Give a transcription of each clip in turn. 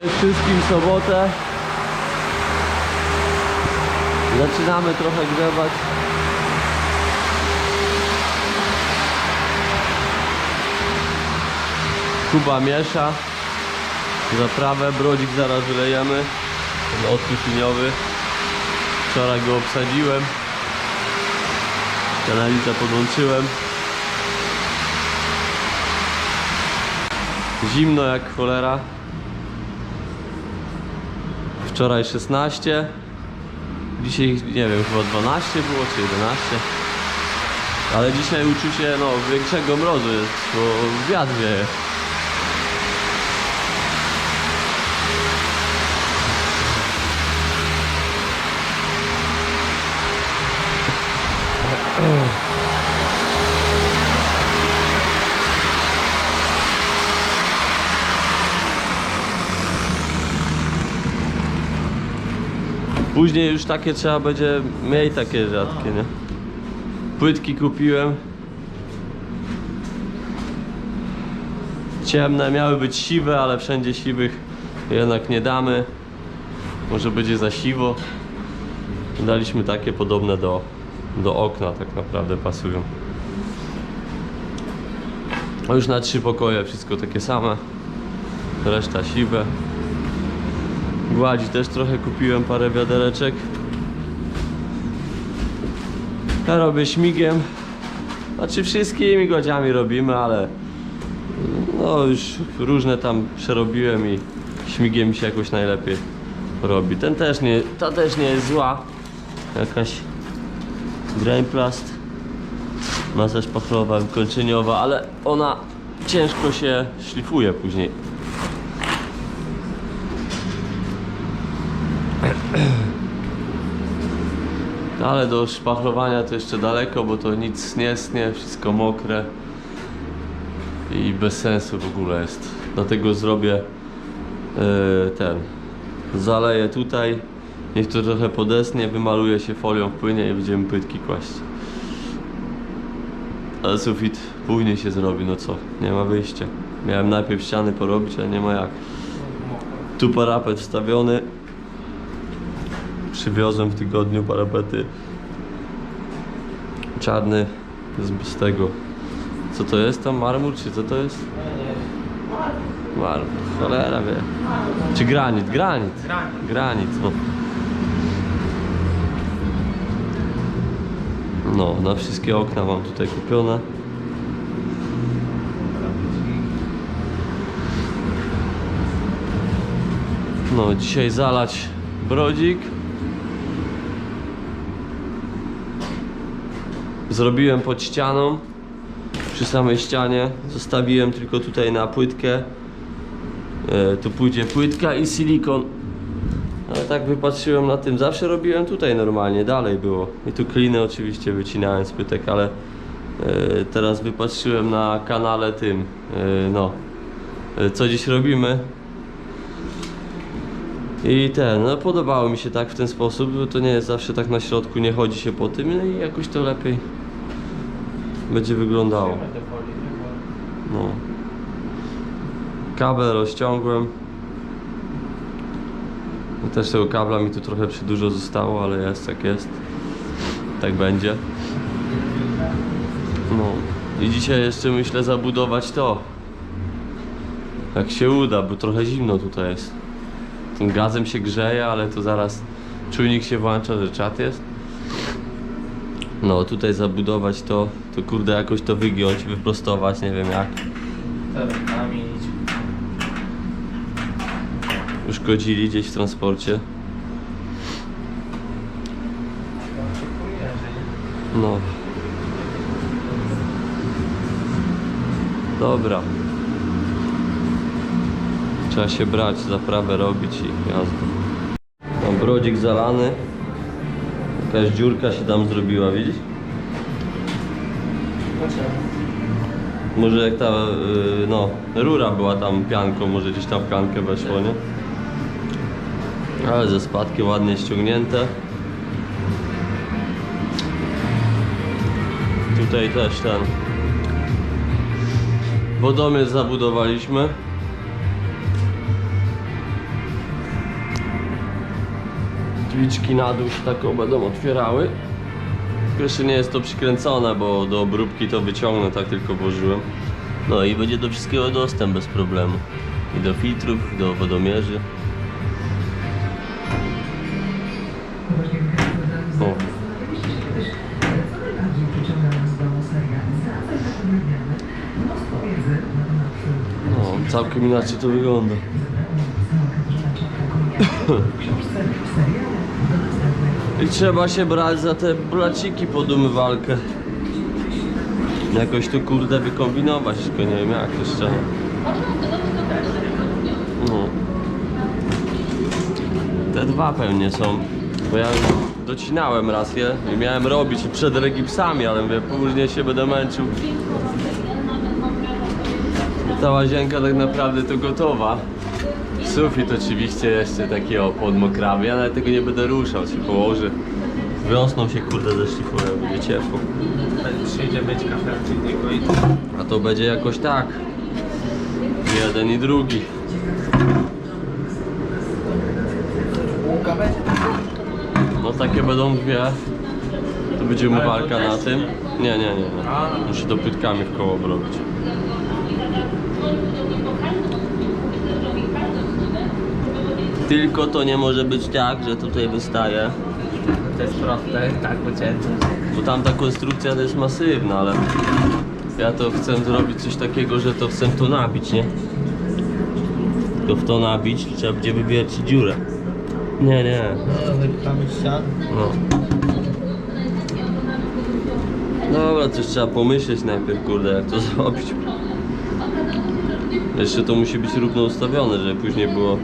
Wszystkim sobotę. Zaczynamy trochę grzebać. Kuba miesza. Zaprawę, brodzik zaraz wylejemy. Ten odpływ liniowy. Wczoraj go obsadziłem. Kanalica podłączyłem. Zimno jak cholera. Wczoraj 16. Dzisiaj nie wiem, chyba 12 było czy 11. Ale dzisiaj uczucie no, większego mrozu jest, bo wiatr wieje. Później już takie trzeba będzie mieć takie rzadkie, nie? Płytki kupiłem. Ciemne, miały być siwe, ale wszędzie siwych jednak nie damy. Może będzie za siwo. Daliśmy takie podobne do, do okna, tak naprawdę pasują. A już na trzy pokoje wszystko takie same. Reszta siwe. Gładzi też trochę kupiłem, parę wiadereczek. Ja robię śmigiem. Znaczy wszystkimi gładziami robimy, ale no już różne tam przerobiłem i śmigiem mi się jakoś najlepiej robi. Ten też nie, ta też nie jest zła. Jakaś Grainplast. Masaż pachlowa, wykończeniowa, ale ona ciężko się szlifuje później. Ale do szpachlowania to jeszcze daleko, bo to nic nie stnie, wszystko mokre i bez sensu w ogóle jest. Dlatego zrobię yy, ten. Zaleję tutaj, niech to trochę podesnie, wymaluje się folią w płynie i będziemy płytki kłaść. Ale sufit później się zrobi, no co, nie ma wyjścia. Miałem najpierw ściany porobić, ale nie ma jak. Tu parapet wstawiony, Przywiozłem w tygodniu parapety czarny z, z tego. Co to jest tam? Marmur czy co to jest? Marmur. Cholera wie. Czy granit? Granit. Granit. Granit, no. No, na wszystkie okna mam tutaj kupione. No, dzisiaj zalać brodzik. Zrobiłem pod ścianą, przy samej ścianie. Zostawiłem tylko tutaj na płytkę. E, tu pójdzie płytka i silikon. Ale tak wypatrzyłem na tym. Zawsze robiłem tutaj normalnie, dalej było. I tu kliny oczywiście wycinałem z płytek, ale e, teraz wypatrzyłem na kanale tym. E, no, co dziś robimy. I ten, no podobało mi się tak w ten sposób, bo to nie jest zawsze tak na środku, nie chodzi się po tym no i jakoś to lepiej będzie wyglądało. No. Kabel rozciągłem. No też tego kabla mi tu trochę przy dużo zostało, ale jest jak jest. Tak będzie. No. I dzisiaj jeszcze myślę zabudować to. Jak się uda, bo trochę zimno tutaj jest. Tym gazem się grzeje, ale to zaraz czujnik się włącza, że czat jest. No tutaj zabudować to, to kurde jakoś to wygiąć, wyprostować, nie wiem jak. Kamień. Uszkodzili gdzieś w transporcie. No. Dobra. Trzeba się brać, zaprawę robić i jazda. Mam brodzik zalany. Jakaś dziurka się tam zrobiła, widzisz? Może jak ta, y, no, rura była tam pianką, może gdzieś tam w piankę weszło, nie? Ale ze spadkiem ładnie ściągnięte. Tutaj też ten wodomierz zabudowaliśmy. Drzwiczki na dół się taką będą otwierały. Tylko Jeszcze nie jest to przykręcone, bo do obróbki to wyciągnę, tak tylko włożyłem. No i będzie do wszystkiego dostęp bez problemu. I do filtrów, i do wodomierzy. O. No, całkiem inaczej to wygląda. I trzeba się brać za te blaciki pod umywalkę. Jakoś tu kurde wykombinować, tylko nie wiem jak jeszcze. No. Te dwa pewnie są. Bo ja docinałem raz je i miałem robić przed regipsami, ale mówię, później się będę męczył. Ta łazienka tak naprawdę to gotowa. Sufit oczywiście jeszcze taki o podmokrawy, ja nawet tego nie będę ruszał, się położę. Wiosną się kurde zeszlifuję, będzie ciepło. Przyjdzie być cappuccino i A to będzie jakoś tak. Jeden i drugi. No takie będą dwie. To będzie umywalka na tym. Nie, nie, nie. nie. Muszę to płytkami w koło obrobić. Tylko to nie może być tak, że tutaj wystaje. To jest proste, tak pocięte. Bo tamta konstrukcja to jest masywna, ale ja to chcę zrobić coś takiego, że to chcę to nabić, nie? To w to nabić trzeba będzie wybierać dziurę. Nie, nie. No, wypchamy ścian. No. Dobra, coś trzeba pomyśleć najpierw, kurde, jak to zrobić. Jeszcze to musi być równo ustawione, żeby później było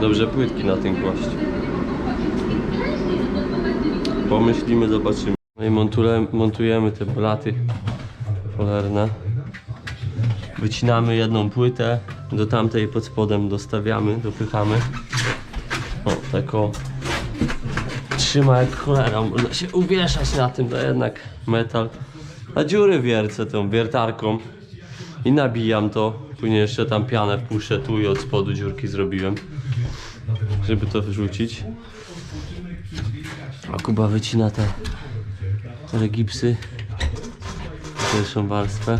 dobrze płytki na tym kłaść. Pomyślimy, zobaczymy. No i montujemy, montujemy te blaty cholerne. Wycinamy jedną płytę, do tamtej pod spodem dostawiamy, dopychamy. O, tak o trzyma jak cholera, można się uwieszać na tym, to jednak metal. A dziury wiercę tą wiertarką i nabijam to. Później jeszcze tam pianę wpuszczę tu i od spodu dziurki zrobiłem, żeby to wyrzucić. A Kuba wycina te, te gipsy. Pierwszą warstwę.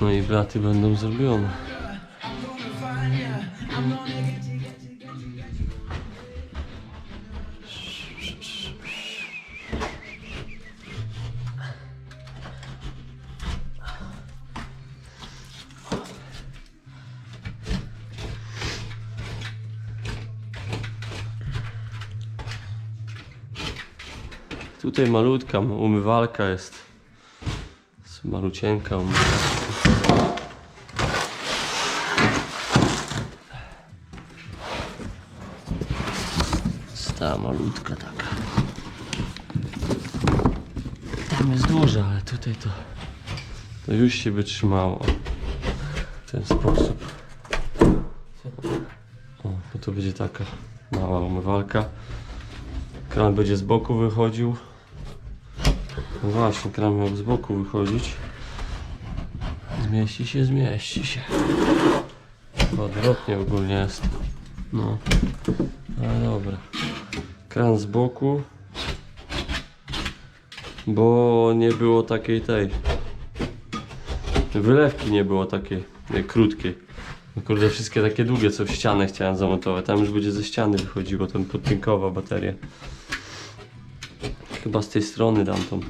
No i blaty będą zrobione. Tutaj malutka umywalka jest. Jest umywalka. Ta malutka taka. Tam jest duża, ale tutaj to, to już się wytrzymało. W ten sposób. O, bo to będzie taka mała umywalka. Kran będzie z boku wychodził. No właśnie, kran miał z boku wychodzić. Zmieści się, zmieści się. Chyba Odwrotnie ogólnie jest. No. Ale dobra. Kran z boku. Bo nie było takiej tej. Wylewki nie było takiej nie, krótkiej. No Kurde, wszystkie takie długie, co w ścianę chciałem zamontować. Tam już będzie ze ściany wychodziło, ten podpinkowa bateria. Chyba z tej strony dam tą.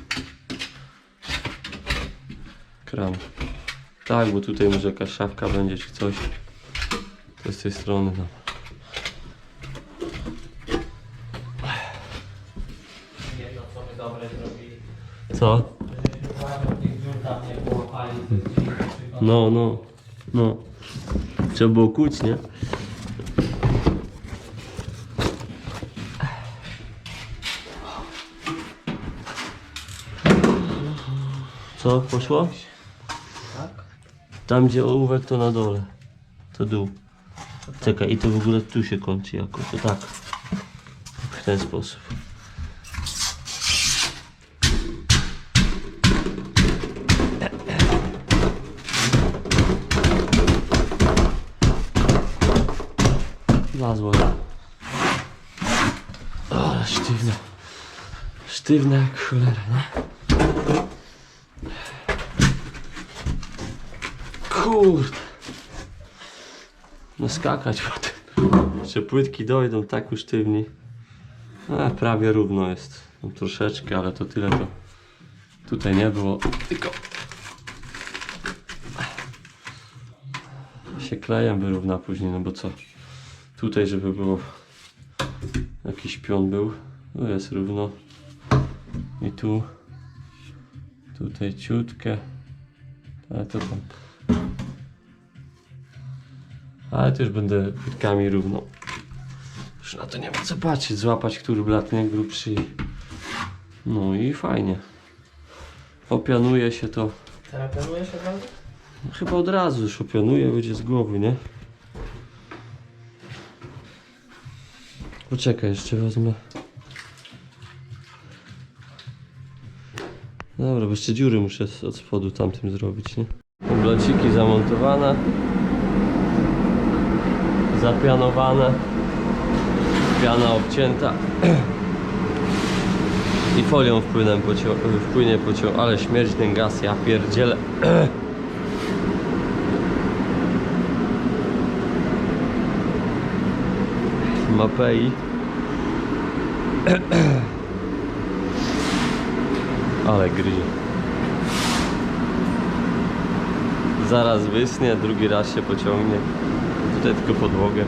Tak, bo tutaj może jakaś szafka będzie czy coś. To z tej strony. Jedno co. No, no, no. Trzeba było kuć, nie? Co, poszło? Tam gdzie ołówek to na dole. To dół. Czekaj, i to w ogóle tu się kończy jako. To tak. W ten sposób. Lazło. Ale sztywne. Sztywne jak cholera, nie? Kurde. No skakać po tym. Jeszcze płytki dojdą tak usztywni. A, prawie równo jest. No, troszeczkę, ale to tyle to tutaj nie było. Tylko się klejem wyrówna później, no bo co? Tutaj, żeby było jakiś pion był. Tu jest równo. I tu. Tutaj ciutkę. Ale to tam. Ale też będę płytkami równo. Już na to nie ma co patrzeć, złapać który blat nie grubszy. i- No i fajnie. Opianuje się to. Terapiuje się pan? No Chyba od razu już opianuje, będzie z głowy, nie? Poczekaj, jeszcze wezmę. Dobra, bo jeszcze dziury muszę od spodu tamtym zrobić, nie? Blociki zamontowane. Zapianowane. Piana obcięta. I folią wpłynę pocią, wpłynie pocią, ale śmierć ten gaz, ja pierdzielę. Mapei. Ale gryzie. Zaraz wysnie, drugi raz się pociągnie. Tutaj tylko podłogę.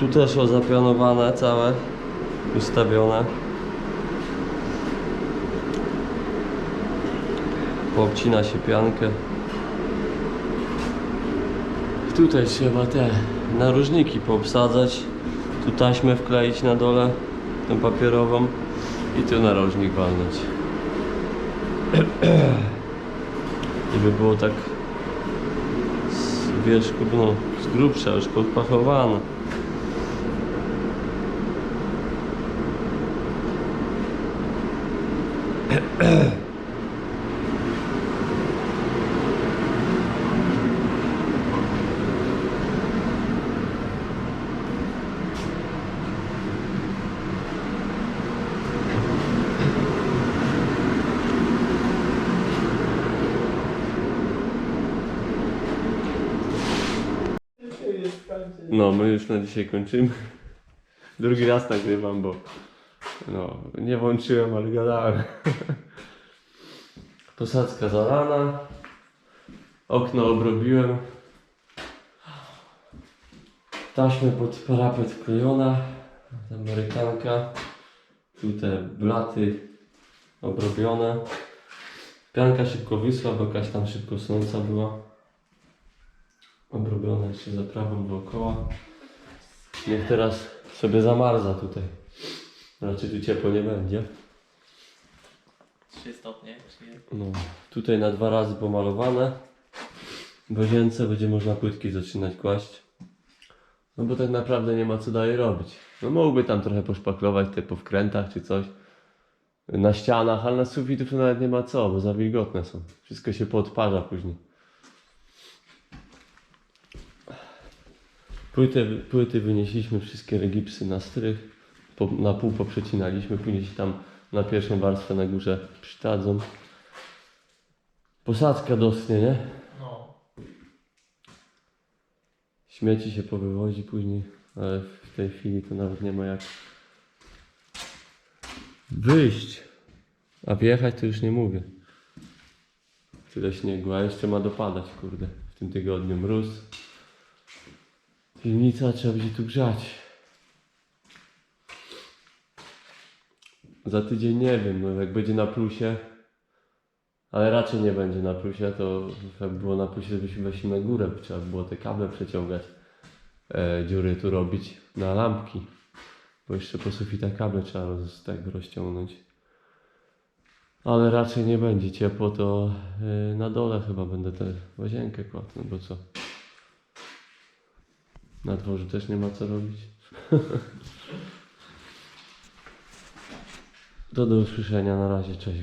Tu, też o zapianowane całe. Ustawione. Poobcina się piankę. Tutaj trzeba te narożniki poobsadzać. Tu taśmę wkleić na dole, tą papierową i tu narożnik walnąć. I by było tak z wierzchu, no, z grubsza, już podpachowane. No, my już na dzisiaj kończymy. Drugi raz nagrywam, bo no, nie włączyłem, ale gadałem. Posadzka zalana. Okno obrobiłem. Taśmę pod parapet wklejona. Amerykanka. Tu te blaty obrobione. Pianka szybko wysła, bo jakaś tam szybko snąca była obrobione jeszcze zaprawą dookoła. Niech teraz sobie zamarza tutaj. Raczej tu ciepło nie będzie. 3 stopnie. No, tutaj na dwa razy pomalowane. W łazience będzie można płytki zaczynać kłaść. No bo tak naprawdę nie ma co dalej robić. No mógłby tam trochę poszpaklować te po wkrętach czy coś. Na ścianach, ale na sufitów to nawet nie ma co, bo za wilgotne są. Wszystko się podparza później. Płyty, płyty wynieśliśmy, wszystkie regipsy na strych, po, na pół poprzecinaliśmy, później się tam na pierwszą warstwę na górze przydadzą. Posadzka doschnie, nie? No. Śmieci się powywozi później, ale w tej chwili to nawet nie ma jak wyjść. A wjechać to już nie mówię. Tyle śniegu, a jeszcze ma dopadać, kurde. W tym tygodniu mróz. Piwnica trzeba będzie tu grzać. Za tydzień nie wiem, no jak będzie na plusie, ale raczej nie będzie na plusie, to jak było na plusie, to byśmy weszli na górę, trzeba było te kable przeciągać, e, dziury tu robić na lampki, bo jeszcze po sufitach kable trzeba roz, tak rozciągnąć. Ale raczej nie będzie ciepło, to e, na dole chyba będę tę łazienkę kładł, no bo co? Na dworzu też nie ma co robić. To do usłyszenia, na razie, cześć.